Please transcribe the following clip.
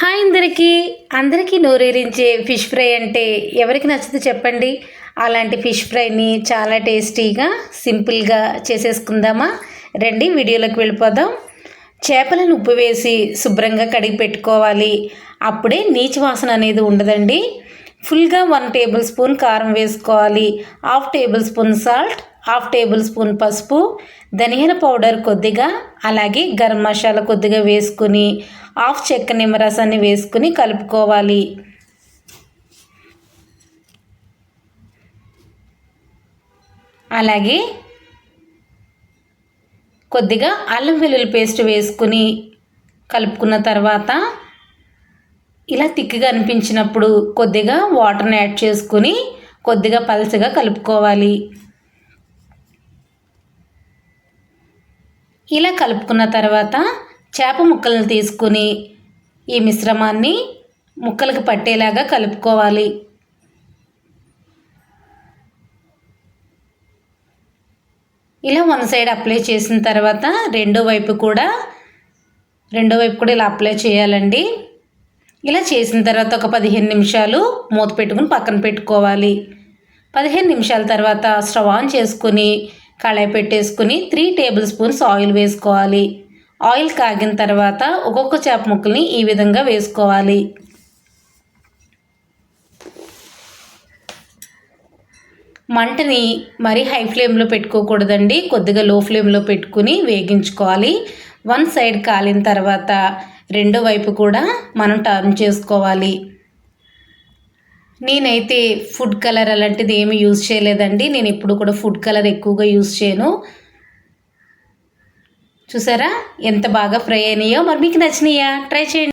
Hi అందరికీ. అందరికీ నోరేరించే fish fry అంటే ఎవరికి నచ్చితే చెప్పండి. అలాంటి ఫిష్ ఫ్రైని చాలా టేస్టీగా సింపుల్గా చేసేసుకుందామా? రండి వీడియోలోకి వెళ్ళిపోదాం. చేపలను ఉప్పు వేసి శుభ్రంగా కడిగి పెట్టుకోవాలి. అప్పుడే నీచు వాసన అనేది ఉండదండి. ఫుల్గా వన్ టేబుల్ స్పూన్ కారం వేసుకోవాలి. Half tablespoon salt half tablespoon పసుపు ధనియాల పౌడర్ కొద్దిగా అలాగే గరం మసాలా కొద్దిగా వేసుకుని హాఫ్ చెక్క నిమ్మరసాన్ని వేసుకుని కలుపుకోవాలి. అలాగే కొద్దిగా అల్లం వెల్లుల్లి పేస్ట్ వేసుకుని కలుపుకున్న తర్వాత ఇలా తిక్కిగా అనిపించినప్పుడు కొద్దిగా వాటర్ని యాడ్ చేసుకుని కొద్దిగా పలసగా కలుపుకోవాలి. ఇలా కలుపుకున్న తర్వాత చేప ముక్కలను తీసుకుని ఈ మిశ్రమాన్ని ముక్కలకు పట్టేలాగా కలుపుకోవాలి. ఇలా వన్ సైడ్ అప్లై చేసిన తర్వాత రెండో వైపు కూడా రెండో వైపు కూడా ఇలా అప్లై చేయాలండి. ఇలా చేసిన తర్వాత ఒక పదిహేను నిమిషాలు మూత పెట్టుకుని పక్కన పెట్టుకోవాలి. పదిహేను నిమిషాల తర్వాత స్టవ్ ఆన్ చేసుకుని కళాయి పెట్టేసుకుని త్రీ టేబుల్ స్పూన్స్ ఆయిల్ వేసుకోవాలి. ఆయిల్ కాగిన తర్వాత ఒక్కొక్క చేప ముక్కల్ని ఈ విధంగా వేసుకోవాలి. మంటని మరీ హై ఫ్లేమ్లో పెట్టుకోకూడదండి. కొద్దిగా లో ఫ్లేమ్లో పెట్టుకుని వేగించుకోవాలి. వన్ సైడ్ కాలిన తర్వాత రెండో వైపు కూడా మనం టర్న్ చేసుకోవాలి. నేనైతే ఫుడ్ కలర్ అలాంటిది ఏమి యూజ్ చేయలేదండి. నేను ఎప్పుడు కూడా ఫుడ్ కలర్ ఎక్కువగా యూజ్ చేయను. చూసారా? ఎంత బాగా ఫ్రై అయినాయో? మరి మీకు నచ్చినాయా? ట్రై చేయండి.